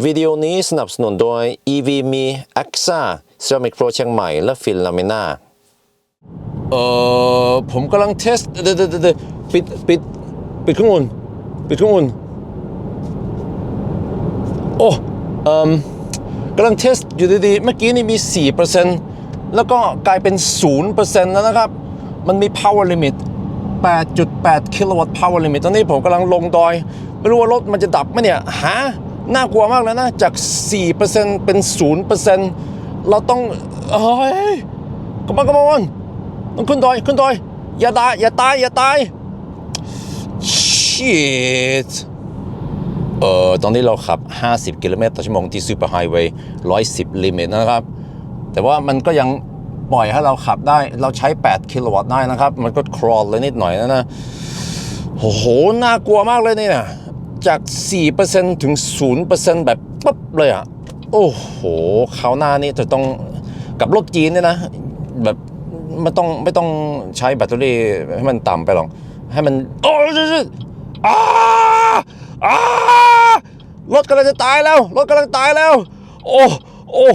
วิดีโอนี้สนับสนุนโดย EV มี AXA Ceramic Pro เชียงใหม่ และฟินลามินาเอ่อ ผมกำลังเทสเดี๋ยวเดเดปิดปิดปิดเครื่องอุ่นปิดเครื่องอุ่นโอ้เอ่มกำลังเทสอยู่ดีๆ เมื่อกี้นี่มี 4%แล้วก็กลายเป็น 0%แล้วนะครับ มันมี power limit 8.8 กิโลวัตต์ power limit ตอนนี้ผมกำลังลงดอย ไม่รู้ว่ารถมันจะดับไหมเนี่ยหา น่ากลัวมากเลยนะ จาก 4%เป็น 0%เราต้องเฮ้ยกมอนกมอนต้องขึ้นดอยขึ้นดอยอย่าตายอย่าตายอย่าตาย shit เอ่อตอนนี้เราขับ 50 กิโลเมตรต่อชั่วโมงที่ซูเปอร์ไฮเวย์110 ลิมิตนะครับ แต่ว่ามันก็ยังปล่อยให้เราขับได้ เราใช้ 8 กิโลวัตต์ได้นะครับ มันก็ครอลเลยนิดหน่อยนะนะโอ้โห น่ากลัวมากเลยเนี่ย จาก 4%ถึง 0%แบบปั๊บเลยอะ โอ้โหคราวหน้านี่จะต้องกับรถจีนเนี่ยนะ แบบไม่ต้องไม่ต้องใช้แบตเตอรี่ให้มันต่ำไปหรอก ให้มัน โอ้ยอ้าอ้ารถกำลังจะตายแล้ว รถกำลังตายแล้ว โอ้ โอ้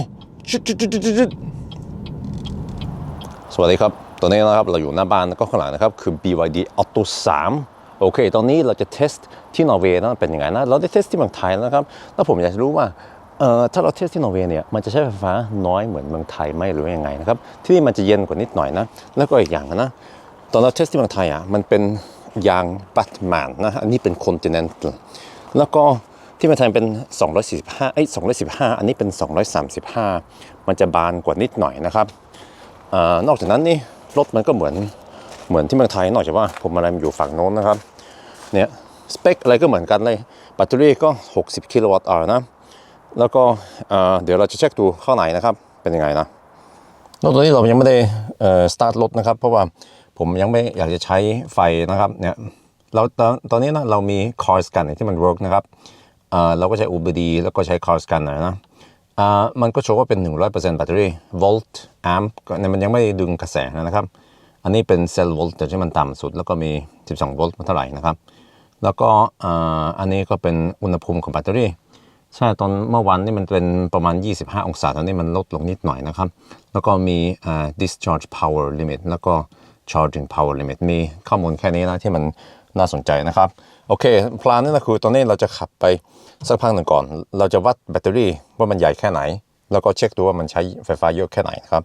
สวัสดีครับ ตอนนี้นะครับ เราอยู่หน้าบ้านก็ข้างหลังนะครับ คือ BYD Auto 3 โอเค ตอนนี้เราจะเทสที่นอร์เวย์นะเป็นยังไงนะ เราได้เทสที่เมืองไทยแล้วนะครับ แล้วผมอยากจะรู้ว่าถ้าเราเทสที่นอร์เวย์เนี่ย มันจะใช้ไฟฟ้าน้อยเหมือนเมืองไทยไหมหรือยังไงนะครับ ที่นี่มันจะเย็นกว่านิดหน่อยนะ แล้วก็อีกอย่างนะ ตอนเราเทสที่เมืองไทยอะ มันเป็นยางบัตแมนนะ อันนี้เป็น Continental แล้วก็ที่เมืองไทยเป็น 245ไอ้215 อันนี้เป็น 235 มันจะบานกว่านิดหน่อยนะครับอนอกจากนั้นนี่รถมันก็เหมือน เหมือนที่เมืองไทยน่อกจากว่าผมอะไรมันอยู่ฝั่งโน้นนะครับเนี่ยสเปคอะไรก็เหมือนกันเลยแบตเตอรี่ก็ 60 กิโลวัตต์อวนะแล้วก็เดี๋ยวเราจะเช็คดูข้างในนะครับ เป็นยังไงนะรถตัวนี้เรายังไม่ได้สตาร์ทรถนะครับ เพราะว่าผมยังไม่อยากจะใช้ไฟนะครับเนี่ยเราตอนตอนนี้นะเรามีคอร์สกันที่มัน work นะครับเราก็ใช้ UBD แล้วก็ใช้คอร์สกันนะมันก็โชว์ว่าเป็น 100%แบตเตอรี่โวลต์แอมป์เนี่ยมันยังไม่ดึงกระแสนะครับ อันนี้เป็นเซลล์โวลต์แต่ที่มันต่ำสุด แล้วก็มี 12 โวลต์เท่าไหร่นะครับ แล้วก็อ่าอันนี้ก็เป็นอุณหภูมิของแบตเตอรี่ ใช่ตอนเมื่อวันนี่มันเป็นประมาณ 25 องศา ตอนนี้มันลดลงนิดหน่อยนะครับ แล้วก็มีอ่า discharge power limit แล้วก็ charging power limit มีข้อมูลแค่นี้นะที่มันน่าสนใจนะครับ โอเคพลานนี่นะคือตอนนี้เราจะขับไปสักพักหนึ่งก่อน เราจะวัดแบตเตอรี่ว่ามันใหญ่แค่ไหน แล้วก็เช็คดูว่ามันใช้ไฟฟ้าเยอะแค่ไหนครับ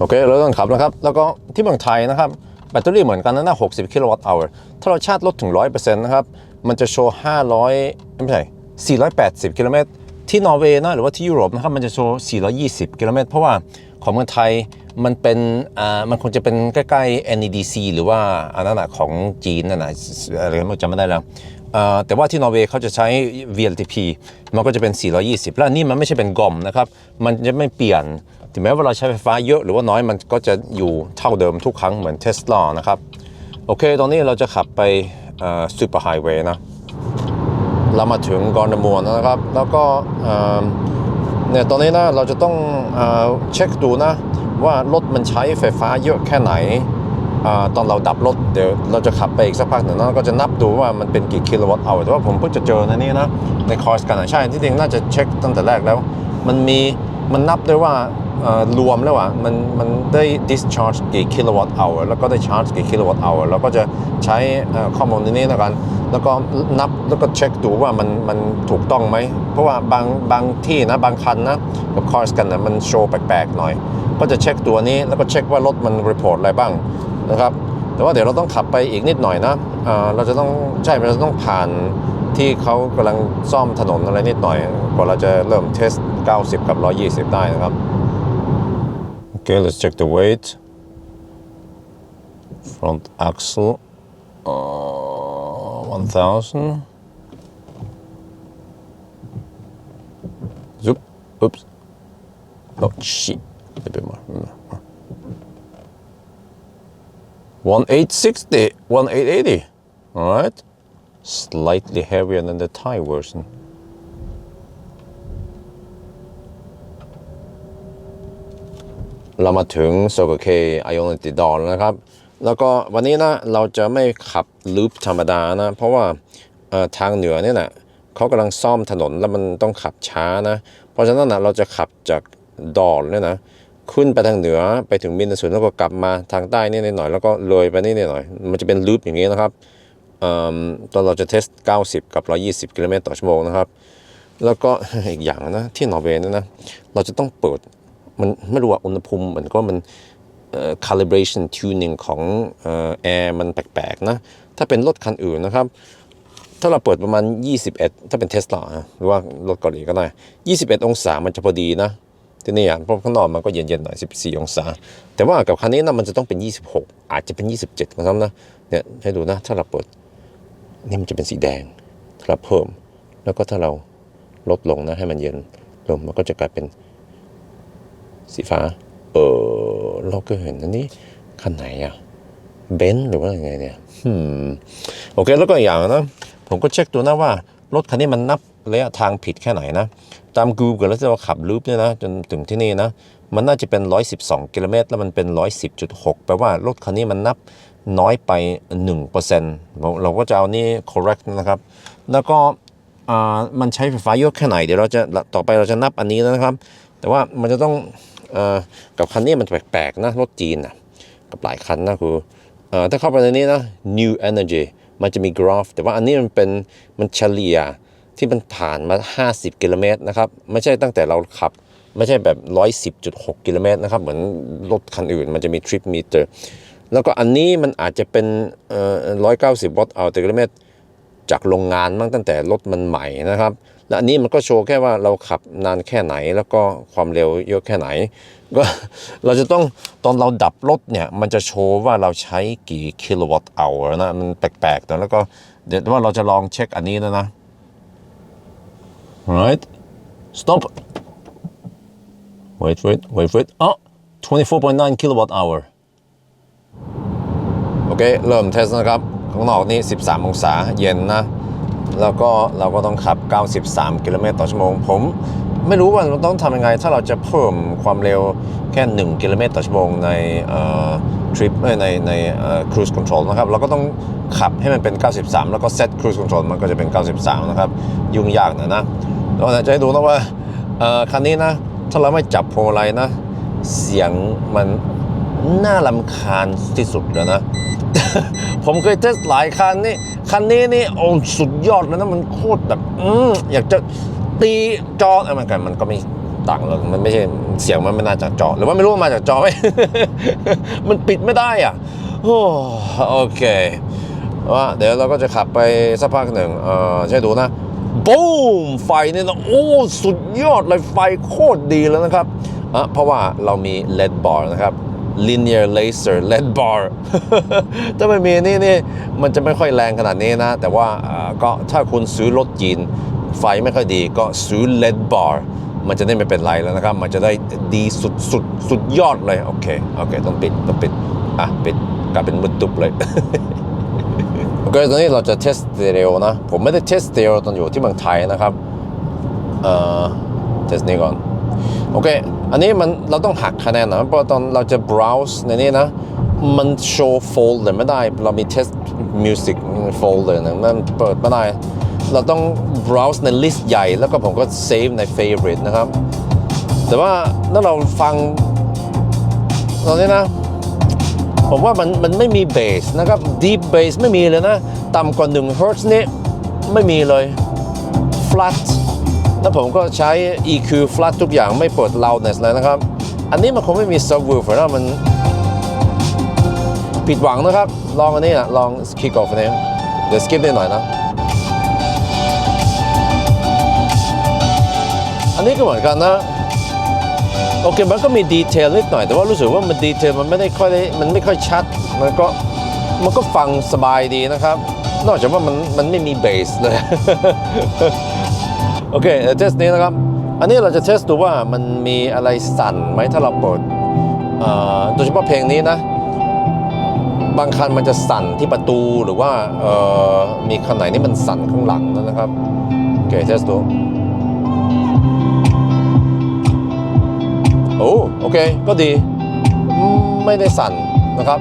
โอเคเราต้องขับนะครับ แล้วก็ที่เมืองไทยนะครับแบตเตอรี่เหมือนกันนะนะ60กิโลวัตต์อเวอร์ถ้าเราชาร์จลดถึง 100%นะครับ มันจะโชว์ 500 ไม่ใช่ 480 กิโลเมตร ที่นอร์เวย์นะหรือว่าที่ยุโรปนะครับ มันจะโชว์ 420 กิโลเมตร เพราะว่าของเมืองไทยมันเป็นอ่ามันคงจะเป็นใกล้ๆ NEDC หรือว่าอันนั้นะของจีนนั่นนะอะไรไม่จำไม่ได้แล้วแต่ว่าที่นอร์เวย์เขาจะใช้ VLTP มันก็จะเป็น 420 แล้วนี่มันไม่ใช่เป็นกอมนะครับ มันจะไม่เปลี่ยน ถึงแม้ว่าเราใช้ไฟฟ้าเยอะหรือว่าน้อยมันก็จะอยู่เท่าเดิมทุกครั้งเหมือนเทสลานะครับ โอเค ตอนนี้เราจะขับไปซูเปอร์ไฮเวย์นะ เรามาถึงกอนดมัวนะครับ แล้วก็เนี่ยตอนนี้นะเราจะต้องเอเช็คดูนะ ว่ารถมันใช้ไฟฟ้าเยอะแค่ไหนอตอนเราดับรถเดี๋ยวเราจะขับไปอีกสักพักหนึ่งแล้วก็จะนับดูว่ามันเป็นกี่กิโลวัตต์เอาแต่ว่าผมเพิ่งจะเจอในนี่นะในคอร์สกันใช่ที่จริงน่าจะเช็คตั้งแต่แรกแล้ว มันมี มันนับได้ว่ารวมแล้วอะมันมันได้ discharge กี่กิโลวัตต์ hour แล้วก็ได้ charge กี่กิโลวัตต์ hour แล้วก็จะใช้ข้อมูลนี้แล้วกัน แล้วก็นับแล้วก็เช็คดูว่ามันมันถูกต้องไหม เพราะว่าบางบางที่นะบางคันนะกับคอร์สกันนะมันโชว์แปลกๆหน่อย ก็จะเช็คตัวนี้แล้วก็เช็คว่ารถมันรีพอร์ตอะไรบ้างนะครับ แต่ว่าเดี๋ยวเราต้องขับไปอีกนิดหน่อยนะเเราจะต้องใช่เราจะต้องผ่านที่เขากำลังซ่อมถนนอะไรนิดหน่อยกว่าเราจะเริ่มเทส 90 กับ 120 ได้นะครับ Okay, let's check the weight. Front axle, uh, 1000. Zoop. Oops. Oh, shit. A bit more. more. 1860, 1880. All right. Slightly heavier than the Thai version. เรามาถึงโซโกเคไอโอนิติดอนนะครับ แล้วก็วันนี้นะเราจะไม่ขับลูปธรรมดานะ เพราะว่าทางเหนือเนี่ยนะเขากำลังซ่อมถนนแล้วมันต้องขับช้านะ เพราะฉะนั้นนะเราจะขับจากดอนเนี่ยนะ ขึ้นไปทางเหนือไปถึงมินสุนแล้วก็กลับมาทางใต้นี่หน่อยแล้วก็เลยไปนี่หน่อย มันจะเป็นลูปอย่างนี้นะครับอตอนเราจะเทส 90 กับ 120 กิโลเมตรต่อชั่วโมงนะครับ แล้วก็อีกอย่างนะที่นอร์เวย์นี่ยนะ เราจะต้องเปิด มันไม่รู้ว่าอุณหภูมิมันก็มันเอ่อ calibration tuning ของเอ่อ air มันแปลกๆนะ ถ้าเป็นรถคันอื่นนะครับ ถ้าเราเปิดประมาณ 21 ถ้าเป็นเทสลาหรือว่ารถเกาหลีก็ได้ 21 องศามันจะพอดีนะ ที่นี่อะเพราะข้างนอกมันก็เย็นๆหน่อย 14 องศา แต่ว่ากับคันนี้นะมันจะต้องเป็น 26 อาจจะเป็น 27นะครับนะเนี่ยให้ดูนะถ้าเราเปิดนี่มันจะเป็นสีแดงถ้าเราเพิ่ม แล้วก็ถ้าเราลดลงนะให้มันเย็นลงมันก็จะกลายเป็นสีฟ้า เออเราก็เห็นอันนี้คันไหนอะเบนซ์หรือว่ายังไงเนี่ยอืมโอเคแล้วก็อีกอย่างนะ ผมก็เช็คดูนะว่า รถคันนี้มันนับระยะทางผิดแค่ไหนนะ ตาม Google แล้วที่เราขับลูปเนี่ยนะจนถึงที่นี่นะมันน่าจะเป็น 112 กิโลเมตร แล้วมันเป็น 110.6 แปลว่ารถคันนี้มันนับน้อยไป 1%เราเราก็จะเอานี่ correct นะครับ แล้วก็อ่ามันใช้ไฟฟ้าเยอะแค่ไหน เดี๋ยวเราจะต่อไปเราจะนับอันนี้แล้วนะครับ แต่ว่ามันจะต้องเอ่อกับคันนี้มันแปลกๆนะรถจีนนะกับหลายคันนะคืออ่อถ้าเข้าไปในนี้นะ new energy มันจะมีกราฟ แต่ว่าอันนี้มันเป็นมันเฉลี่ย ที่มันผ่านมา 50 กิโลเมตรนะครับไม่ใช่ตั้งแต่เราขับ ไม่ใช่แบบ 110.6 กิโลเมตรนะครับเหมือนรถคันอื่นมันจะมี trip meter แล้วก็อันนี้มันอาจจะเป็นเอ่อ190วัตต์เอาต่อกิโลเมตรจากโรงงานมั้งตั้งแต่รถมันใหม่นะครับ และอันนี้มันก็โชว์แค่ว่าเราขับนานแค่ไหนแล้วก็ความเร็วเยอะแค่ไหน ก็เราจะต้องตอนเราดับรถเนี่ยมันจะโชว์ว่าเราใช้กี่กิโลวัตต์เอานะมันแปลกๆแต่แล้วก็เดี๋ยวว่าเราจะลองเช็คอันนี้นะนะ right stop wait wait wait wait อ๋อ24.9 kilowatt hour โอเค เริ่มเทสนะครับ ข้างนอกนี่ 13 องศาเย็นนะ แล้วก็เราก็ต้องขับ 93 กิโลเมตรต่อชั่วโมง ผมไม่รู้ว่าเราต้องทำยังไง ถ้าเราจะเพิ่มความเร็วแค่ 1 กิโลเมตรต่อชั่วโมงในทริปในในครู i คอนโทรลนะครับ เราก็ต้องขับให้มันเป็น 93 แล้วก็เซตครู i คอนโทรลมันก็จะเป็น 93 นะครับ ยุ่งยากหนะนะ เราจะให้ดูนะว่าเอ่อคันนี้นะ ถ้าเราไม่จับพวงมาลัยนะ เสียงมันน่าลำคาญที่สุดแล้วนะ ผมเคยเทสหลายคันนี่ คันนี้นี่โอ้สุดยอดเลยนะ มันโคตรแบบอืมอยากจะตีจอเอ้ยมันกันมันก็ไม่ต่างหรอกมันไม่ใช่เสียงมันไม่น่าจากจอ หรือว่าไม่รู้ว่ามาจากจอไหมมันปิดไม่ได้อะโอ้โอเคว่าเดี๋ยวเราก็จะขับไปสักพักหนึ่งเออใช่ดูนะ บูมไฟนี่นะโอ้ สุดยอดเลยไฟโคตรดีแล้วนะครับอะเพราะว่าเรามี LED bar นะครับ linear laser LED bar ถ้าไม่มีนี่นี่มันจะไม่ค่อยแรงขนาดนี้นะ แต่ว่าอ่อก็ถ้าคุณซื้อรถจีน ไฟไม่ค่อยดีก็ซื้อ LED bar มันจะได้ไม่เป็นไรแล้วนะครับ มันจะได้ดีสุดสุดสุดยอดเลย โอเค โอเค ต้องปิด ต้องปิด อะ ปิดกลายเป็นมืดตุบเลย โอเคตอนนี้เราจะเทสสเตอริโอนะ ผมไม่ได้เทสสเตอริโอตอนอยู่ที่เมืองไทยนะครับ เอ่อ เทสนี้ก่อน โอเค อันนี้มันเราต้องหักคะแนนนะ เพราะตอนเราจะ browse ในนี้นะ มันโชว์ folder ไม่ได้ เรามี test music folder นะมันเปิดไม่ได้ เราต้อง browse ใน list ใหญ่ แล้วก็ผมก็ save ใน favorite นะครับ แต่ว่าถ้าเราฟังตอนนี้นะ ผมว่ามันมันไม่มีเบสนะครับ deep bass ไม่มีเลยนะ ต่ำกว่า1 hertz นี่ไม่มีเลย flat แล้วผมก็ใช้ EQ flat ทุกอย่างไม่เปิด loudness เลยนะครับ อันนี้มันคงไม่มี subwoofer นะมันผิดหวังนะครับ ลองอันนี้นะลอง kick off อันนี้เดี๋ยว skip นิดหน่อยนะอันนี้ก็เหมือนกันนะ โอเคมันก็มีดีเทลนิดหน่อย แต่ว่ารู้สึกว่ามันดีเทลมันไม่ได้ค่อยได้มันไม่ค่อยชัด มันก็มันก็ฟังสบายดีนะครับ นอกจากว่ามันมันไม่มีเบสเลย โอเคเทสนี้นะครับ อันนี้เราจะเทสดูว่ามันมีอะไรสั่นไหมถ้าเราเปิดโดยเฉพาะเพลงนี้นะ บางคันมันจะสั่นที่ประตูหรือว่ามีคันไหนนี่มันสั่นข้างหลังนะครับ โอเคเทสดู โอ้โอเค ก็ดี ไม่ได้สั่นนะครับ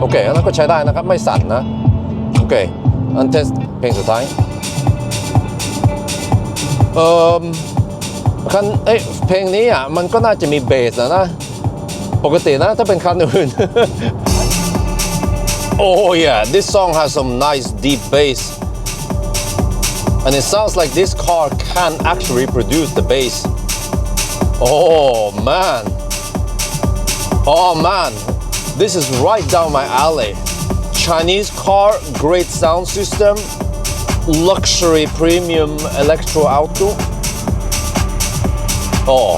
โอเคอันนั้นก็ใช้ได้นะครับ ไม่สั่นนะ โอเค อันเทสเพลงสุดท้าย เออคันเอ้เพลงนี้อะ มันก็น่าจะมีเบสนะนะ ปกตินะถ้าเป็นคันอื่น oh yeah this song has some nice deep bass and it sounds like this car can actually produce the bass oh man oh man this is right down my alley Chinese car great sound system luxury premium electro auto oh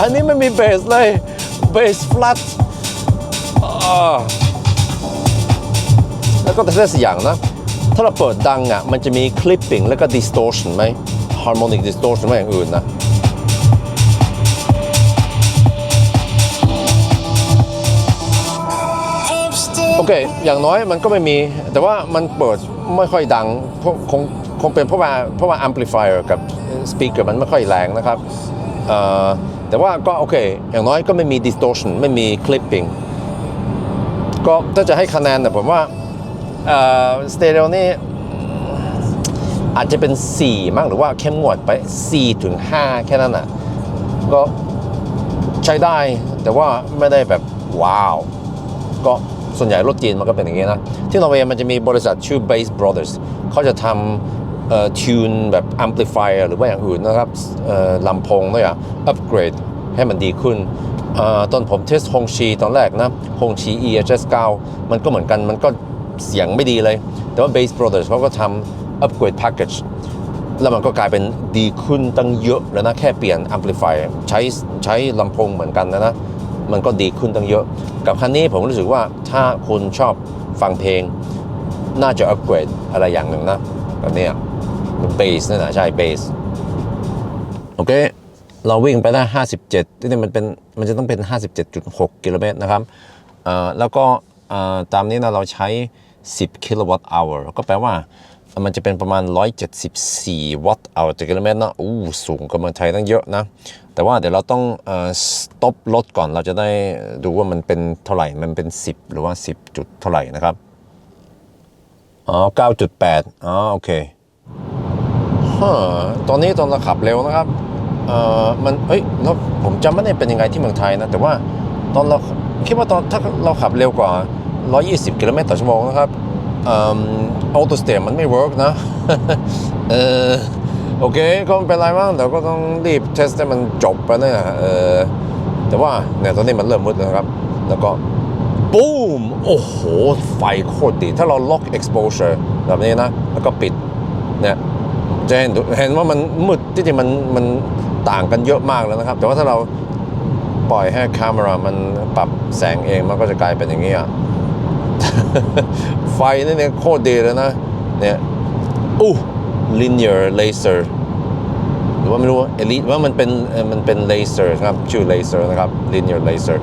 อันนี้ไม่มีเบสเลย เบส flat อ่าแล้วก็แต่ละอย่างนะ ถ้าเราเปิดดังอ่ะ มันจะมี clipping แล้วก็ distortion ไหม harmonic distortion ไม่อย่างอื่นนะโอเค อย่างน้อยมันก็ไม่มี แต่ว่ามันเปิดไม่ค่อยดังเพราะคงคงเป็นเพราะว่าเพราะว่า amplifier กับ speaker มันไม่ค่อยแรงนะครับ แต่ว่าก็โอเค อย่างน้อยก็ไม่มี distortion ไม่มี clipping ก็ถ้าจะให้คะแนนนะผมว่าสเต r ร o นี่ อาจจะเป็น 4 มั้งหรือว่าเข้มงวดไป 4 ถึง 5 แค่นั้นอะ ก็ใช้ได้แต่ว่าไม่ได้แบบว้าว ก็ส่วนใหญ่รถจีนมันก็เป็นอย่างนี้นะ ที่นอร์เวย์มันจะมีบริษัทชื่อ Bass Brothers เขาจะทำเอ่อทิวนแบบ amplifier หรือว่าอย่างอื่นนะครับเอ่อลำโพงเนี่ยอัปเกรดให้มันดีขึ้นเอ่อตอนผมเทสฮงชีตอนแรกนะฮงชี EHS 9 มันก็เหมือนกันมันก็เสียงไม่ดีเลย แต่ว่า Bass Brothers เขาก็ทำ upgrade package แล้วมันก็กลายเป็นดีขึ้นตั้งเยอะแล้วนะแค่เปลี่ยน amplifier ใช้ใช้ลำโพงเหมือนกันนะนะมันก็ดีขึ้นตั้งเยอะ กับคันนี้ผมรู้สึกว่าถ้าคุณชอบฟังเพลง น่าจะอัปเกรดอะไรอย่างหนึ่งนะแบบเนี้เบสนี่นนะใช่เบสโอเคเราวิ่งไปได้ 57ที่นี่มันเป็นมันจะต้องเป็น 57.6 กิโลเมตรนะครับเอ่อแล้วก็เอ่อตามนี้นะเราใช้ 10 กิโลวัตต์อเวอร์ก็แปลว่า มันจะเป็นประมาณ 174 วัตต์เอร์ต่อกิโลเมตรนะอู้สูงกว่าเมืองไทยตั้งเยอะนะ แต่ว่าเดี๋ยวเราต้องเอ่อ stop รถก่อนเราจะได้ดูว่ามันเป็นเท่าไหร่ มันเป็น 10 หรือว่า 10 จุดเท่าไหร่นะครับ อ๋อ 9.8 อ๋อ โอเคฮะตอนนี้ตอนเราขับเร็วนะครับ เอ่อ มันเอ้ยแล้วผมจำไม่ได้เป็นยังไงที่เมืองไทยนะ แต่ว่าตอนเราคิดว่าตอนถ้าเราขับเร็วกว่า 120 กิโลเมตรต่อชั่วโมงนะครับ ออโตสเตมันไม่เวิร์กนะเออโอเคก็ไม่เป็นไรมั้งแต่ก็ต้องรีบเทสให้มันจบไปเนี่ยเออแต่ว่าเนี่ยตอนนี้มันเริ่มมืดนะครับ แล้วก็บูมโอ้โห ไฟโคตรดี ถ้าเราล็อก exposure แบบนี้นะ แล้วก็ปิดเนี่ยจะเห็นเห็นว่ามันมืดที่จริงมันมันต่างกันเยอะมากแล้วนะครับ แต่ว่าถ้าเราปล่อยให้คาเมรามันปรับแสงเองมันก็จะกลายเป็นอย่างนี้อะ ไฟนี่เนี่ยโคตรดีเลยนะ เนี่ยอู้ linear laser หรือว่าไม่รู้เอลิว่ามันเป็นมันเป็นเลเซอร์ครับชื่อเลเซอร์นะครับ linear laser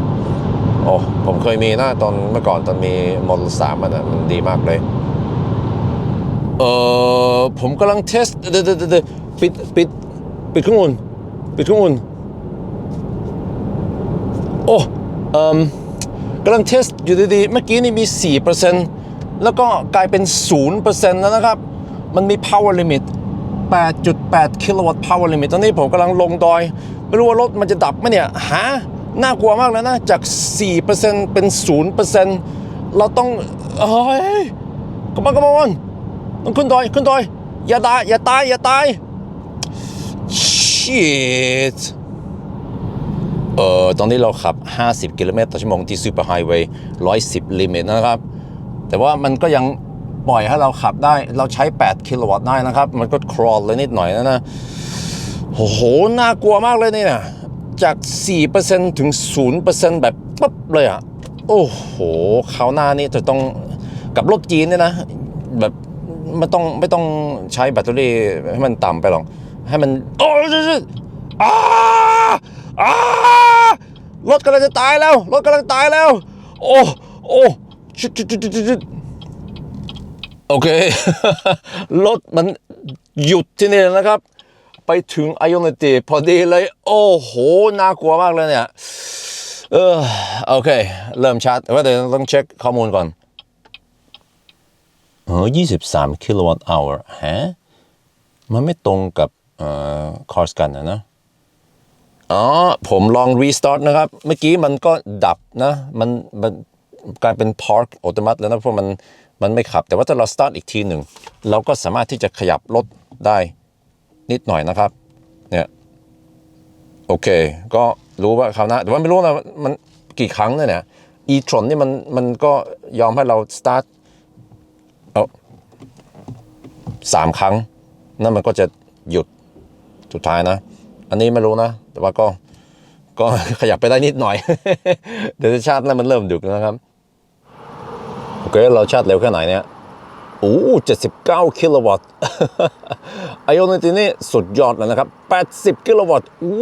โอ้ผมเคยมีนะตอนเมื่อก่อนตอนมี Model 3มันอะมันดีมากเลย เอ่อผมกำลังเทสเดี๋ยวเดเดปิดปิดปิดเครื่องอุ่นปิดเครื่องอุ่นโอ้เอ่ม กำลังเทสอยู่ดีๆ เมื่อกี้นี่มี 4%แล้วก็กลายเป็น 0%แล้วนะครับ มันมี power limit 8.8 กิโลวัตต์ power limit ตอนนี้ผมกำลังลงดอย ไม่รู้ว่ารถมันจะดับไหมเนี่ย หา น่ากลัวมากเลยนะ จาก 4%เป็น 0%เราต้องเฮ้ยกมอนกมอนต้องขึ้นดอย ขึ้นดอย อย่าตาย อย่าตาย อย่าตาย shit เอ่อตอนนี้เราขับ 50 กิโลเมตรต่อชั่วโมงที่ซูเปอร์ไฮเวย์110 ลิมิตนะครับ แต่ว่ามันก็ยังปล่อยให้เราขับได้ เราใช้ 8 กิโลวัตต์ได้นะครับ มันก็ครอลเลยนิดหน่อยนะนะโอ้โห น่ากลัวมากเลยเนี่ยจาก 4%ถึง 0%แบบปั๊บเลยอะ โอ้โหคราวหน้านี่จะต้องกับรถจีนเนี่ยนะ แบบไม่ต้องไม่ต้องใช้แบตเตอรี่ให้มันต่ำไปหรอก ให้มัน โอ้ยอ้าอ้า รถกำลังจะตายแล้ว รถกำลังตายแล้ว โอ้ โอ้ชุดชุดชุดชุดโอเค รถมันหยุดที่นี่แล้วนะครับ ไปถึงไอโอนิตีพอดีเลย โอ้โห น่ากลัวมากเลยเนี่ย เออ โอเค เริ่มชัดแต่ว่าเดี๋ยวต้องเช็คข้อมูลก่อนเออ23 กิโลวัตต์ชั่วโมงฮะ มันไม่ตรงกับเอ่อคอร์สกันนะนะ อ๋อผมลอง restart นะครับ เมื่อกี้มันก็ดับนะ มันมันกลายเป็น park อัตโนมัติแล้วนะเพราะมันมันไม่ขับ แต่ว่าถ้าเรา start อีกทีหนึ่ง เราก็สามารถที่จะขยับรถได้นิดหน่อยนะครับ เนี่ย โอเค ก็รู้ว่าคราวหน้าแต่ว่าไม่รู้นะมันกี่ครั้งเนี่ยเนี่ย e-tron นี่มันมันก็ยอมให้เรา start เอาสามครั้ง นั่นมันก็จะหยุดสุดท้ายนะ อันนี้ไม่รู้นะ แต่ว่าก็ก็ขยับไปได้นิดหน่อย เดี๋ยวชาติแล้วมันเริ่มดึกแล้วนะครับ โอเค เราชาติเร็วแค่ไหนเนี่ยโอ้เจ็ดสิบเก้ากิโลวัตต์ไอโอนิตีนี่สุดยอดแล้วนะครับแปดสิบกิโลวัตต์ อู้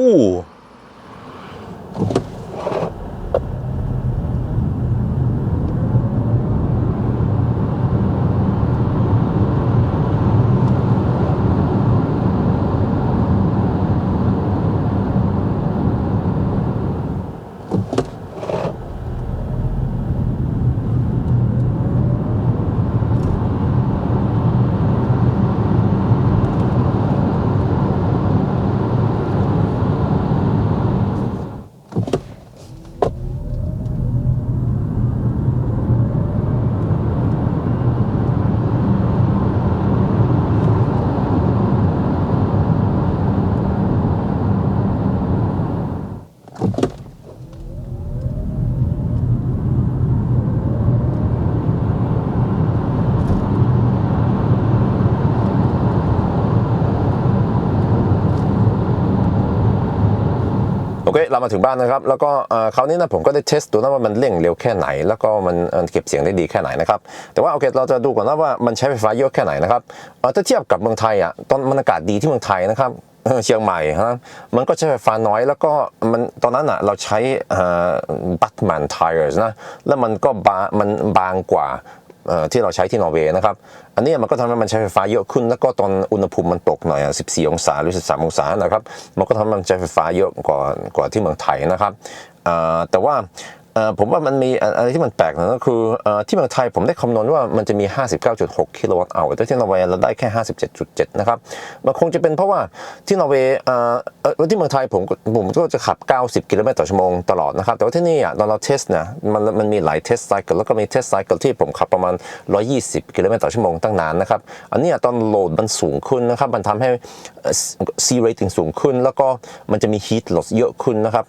เรามาถึงบ้านนะครับ แล้วก็เอ่อคราวนี้นะผมก็ได้เทสดูนะว่ามันเร่งเร็วแค่ไหน แล้วก็มันเก็บเสียงได้ดีแค่ไหนนะครับแต่ว่าโอเคเราจะดูก่อนนะว่ามันใช้ไฟฟ้าเยอะแค่ไหนนะครับเอ่อถ้าเทียบกับเมืองไทยอะตอนมันอากาศดีที่เมืองไทยนะครับเชียงใหม่ฮะมันก็ใช้ไฟฟ้าน้อยแล้วก็มันตอนนั้นอะเราใช้บัตแมนไทร์นะแล้วมันก็บามันบางกว่า ที่เราใช้ที่นอร์เวย์นะครับ อันนี้มันก็ทำให้มันใช้ไฟฟ้าเยอะขึ้น แล้วก็ตอนอุณหภูมิมันตกหน่อย 14 องศาหรือ 13 องศานะครับ มันก็ทำให้มันใช้ไฟฟ้าเยอะกว่ากว่าที่เมืองไทยนะครับแต่ว่า ผมว่ามันมีอะไรที่มันแปลกนะก็คือที่เมืองไทยผมได้คำนวณว่ามันจะมี 59.6 กิโลวัตต์เอาแต่ที่นอร์เวย์เราได้แค่ 57.7 นะครับ มันคงจะเป็นเพราะว่าที่นอร์เวย์เอ่อเอ่อที่เมืองไทยผมผมก็จะขับ 90 กิโลเมตรต่อชั่วโมงตลอดนะครับ แต่ว่าที่นี่อะตอนเราเทสนี่ยมันมันมีหลายเทสไซเคิลแล้วก็มีเทสไซเคิลที่ผมขับประมาณ 120 กิโลเมตรต่อชั่วโมงตั้งนานนะครับ อันนี้ตอนโหลดมันสูงขึ้นนะครับมันทำให้ C rating สูงขึ้น แล้วก็มันจะมี heat loss เยอะขึ้นนะครับ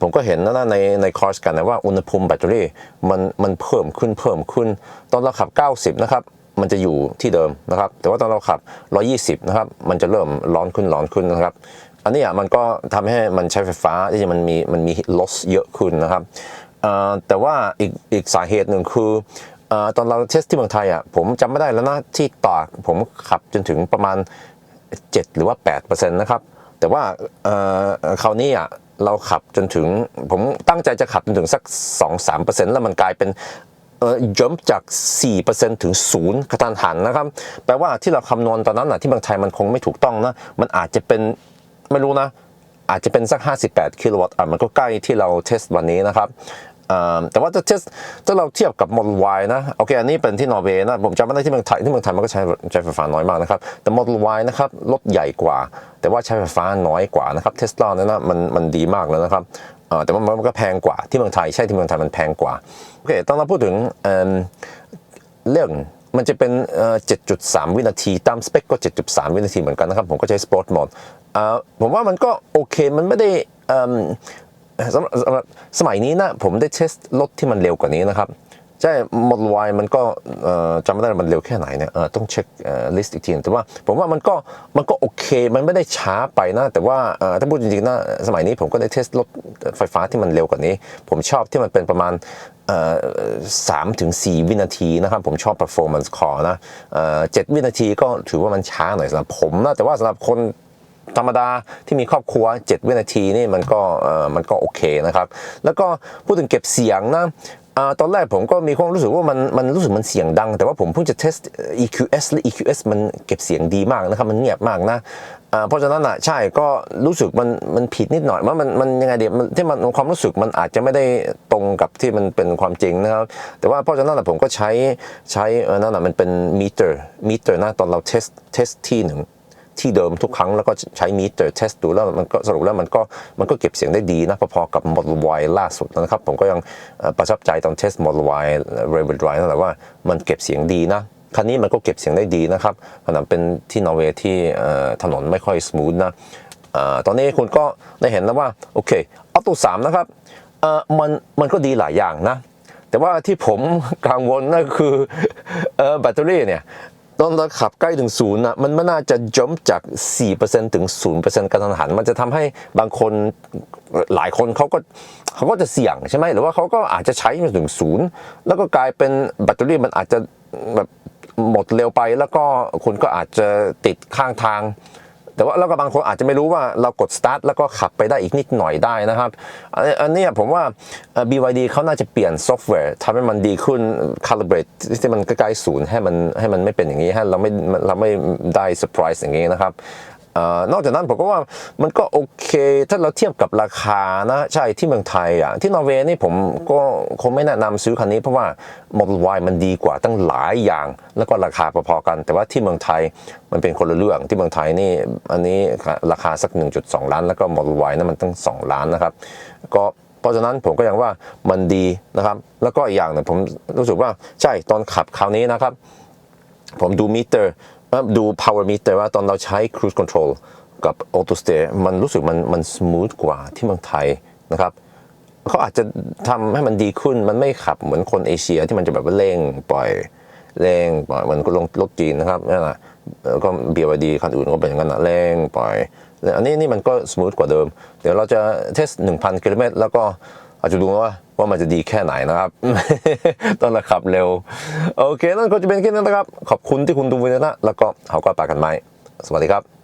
ผมก็เห็นนะในในคอร์สกันนะว่าอุณหภูมิแบตเตอรี่มันมันเพิ่มขึ้นเพิ่มขึ้น ตอนเราขับ 90 นะครับ มันจะอยู่ที่เดิมนะครับ แต่ว่าตอนเราขับ 120 นะครับ มันจะเริ่มร้อนขึ้นร้อนขึ้นนะครับ อันนี้มันก็ทำให้มันใช้ไฟฟ้าที่มันมีมันมี loss เยอะขึ้นนะครับแต่ว่าอีกอีกสาเหตุหนึ่งคือเอ่อตอนเราเทสที่เมืองไทยอะผมจำไม่ได้แล้วนะที่ตากผมขับจนถึงประมาณ 7 หรือว่า8%นะครับ แต่ว่าคราวนี้อะเราขับจนถึงผมตั้งใจจะขับจนถึงสัก 2-3%แล้วมันกลายเป็นเอ่อ jump จาก 4%ถึง 0 กระทันหันนะครับ แปลว่าที่เราคำนวณตอนนั้นนะที่เมืองไทยมันคงไม่ถูกต้องนะ มันอาจจะเป็นไม่รู้นะ อาจจะเป็นสัก 58 กิโลวัตต์อะมันก็ใกล้ที่เราเทสวันนี้นะครับ แต่ว่าถ้าเทสถ้าเราเทียบกับ Model Y นะโอเคอันนี้เป็นที่นอร์เวย์นะผมจำไม่ได้ที่เมืองไทยที่เมืองไทยมันก็ใช้ใช้ไฟฟ้าน้อยมากนะครับแต่ Model Y นะครับรถใหญ่กว่า แต่ว่าใช้ไฟฟ้าน้อยกว่านะครับเทสลาเนี่ยนะมันมันดีมากแล้วนะครับแต่ว่ามันก็แพงกว่าที่เมืองไทยใช่ที่เมืองไทยมันแพงกว่าโอเคตอนเราพูดถึงเเรื่องมันจะเป็นเอ่อ7.3 วินาที ตามสเปคก็ 7.3 วินาทีเหมือนกันนะครับ ผมก็ใช้ Sport Mode อ่าผมว่ามันก็โอเค มันไม่ได้ สำหรับสมัยนี้นะผมได้เทสรถที่มันเร็วกว่านี้นะครับใช่ Model Y มันก็จำไม่ได้มันเร็วแค่ไหนเนี่ยต้องเช็คลิสต์อีกทีแต่ว่าผมว่ามันก็มันก็โอเคมันไม่ได้ช้าไปนะ แต่ว่าถ้าพูดจริงๆนะสมัยนี้ผมก็ได้เทสรถไฟฟ้าที่มันเร็วกว่านี้ ผมชอบที่มันเป็นประมาณสามถึงสี่วินาทีนะครับ ผมชอบ performance core นะเจ็ดวินาทีก็ถือว่ามันช้าหน่อยสำหรับผมนะแต่ว่าสำหรับคน ธรรมดาที่มีครอบครัว 7 วินาทีนี่มันก็มันก็โอเคนะครับ แล้วก็พูดถึงเก็บเสียงนะตอนแรกผมก็มีความรู้สึกว่ามันมันรู้สึกมันเสียงดัง แต่ว่าผมเพิ่งจะเทส EQS และ EQS มันเก็บเสียงดีมากนะครับ มันเงียบมากนะเพราะฉะนั้นอะใช่ก็รู้สึกมันมันผิดนิดหน่อยว่ามันมันยังไงเดี๋ยมันที่มันความรู้สึกมันอาจจะไม่ได้ตรงกับที่มันเป็นความจริงนะครับ แต่ว่าเพราะฉะนั้นอะผมก็ใช้ใช้นั่นน่ะมันเป็นมิเตอร์มิเตอร์นะตอนเราเทสเทสที่หนึ่ง ที่เดิมทุกครั้งแล้วก็ใช้มิเตอร์เทสดูแล้วมันก็สรุปแล้วมันก็มันก็เก็บเสียงได้ดีนะพอๆกับ Model Y ล่าสุดนะครับ ผมก็ยังประทับใจตอนเทส Model Y Rebel Drive นั่นแหละว่ามันเก็บเสียงดีนะคันนี้มันก็เก็บเสียงได้ดีนะครับขนาดเป็นที่นอร์เวย์ที่ถนนไม่ค่อยส ooth นะตอนนี้คุณก็ได้เห็นแล้วว่าโอเคออโต้สามนะครับมันมันก็ดีหลายอย่างนะแต่ว่าที่ผมกังวลนั่นคือแบตเตอรี่เนี่ย ตอนเราขับใกล้ถึงศูนย์นะมันไม่น่าจะจมจาก 4%ถึง 0%กระทันหัน มันจะทำให้บางคนหลายคนเขาก็เขาก็จะเสี่ยงใช่ไหมหรือว่าเขาก็อาจจะใช้มาถึงศูนย์แล้วก็กลายเป็นแบตเตอรี่มันอาจจะแบบหมดเร็วไป แล้วก็คุณก็อาจจะติดข้างทาง แต่ว่าแล้วก็บางคนอาจจะไม่รู้ว่าเรากดสตาร์ทแล้วก็ขับไปได้อีกนิดหน่อยได้นะครับอันนี้ผมว่า BYD เขาน่าจะเปลี่ยนซอฟต์แวร์ทำให้มันดีขึ้น calibrate ที่มันใกล้ๆศูนย์ให้มันให้มันไม่เป็นอย่างนี้ให้เราไม่เราไม่ได้ surprise อย่างนี้นะครับ นอกจากนั้นผมก็ว่ามันก็โอเค ถ้าเราเทียบกับราคานะใช่ที่เมืองไทยอะที่นอร์เวย์นี่ผมก็คงไม่แนะนำซื้อคันนี้เพราะว่า Model Y มันดีกว่าตั้งหลายอย่าง แล้วก็ราคาพอๆกัน แต่ว่าที่เมืองไทยมันเป็นคนละเรื่องที่เมืองไทยนี่อันนี้ราคาสัก 1.2 ล้าน แล้วก็ Model Y นั้นมันตั้ง 2 ล้านนะครับ ก็เพราะฉะนั้นผมก็ยังว่ามันดีนะครับ แล้วก็อีกอย่างหนึงผมรู้สึกว่าใช่ตอนขับคราวนี้นะครับ ผมดูมิเตอร์ ดู power meter ว่าตอนเราใช้ cruise control กับ auto steer มันรู้สึกมันมัน smooth กว่าที่เมืองไทยนะครับเขาอาจจะทำให้มันดีขึ้นมันไม่ขับเหมือนคนเอเชียที่มันจะแบบว่าเร่งปล่อยเร่งปล่อยเหมือนก็ลงรถจีนนะครับนั่นแหละแล้วก็ BYD คันอื่นก็เป็นอย่างนั้นนะเร่งปล่อยอันนี้นี่มันก็ส o t h กว่าเดิม เดี๋ยวเราจะเทส 1,000กิโลเมตรแล้วก็อาจจะดูว่า ว่ามันจะดีแค่ไหนนะครับตอนเราขับเร็ว โอเค นั่นก็จะเป็นแค่นั้นนะครับ ขอบคุณที่คุณดูวิดีโอนะ แล้วก็เขาก็ปากกันไหมสวัสดีครับ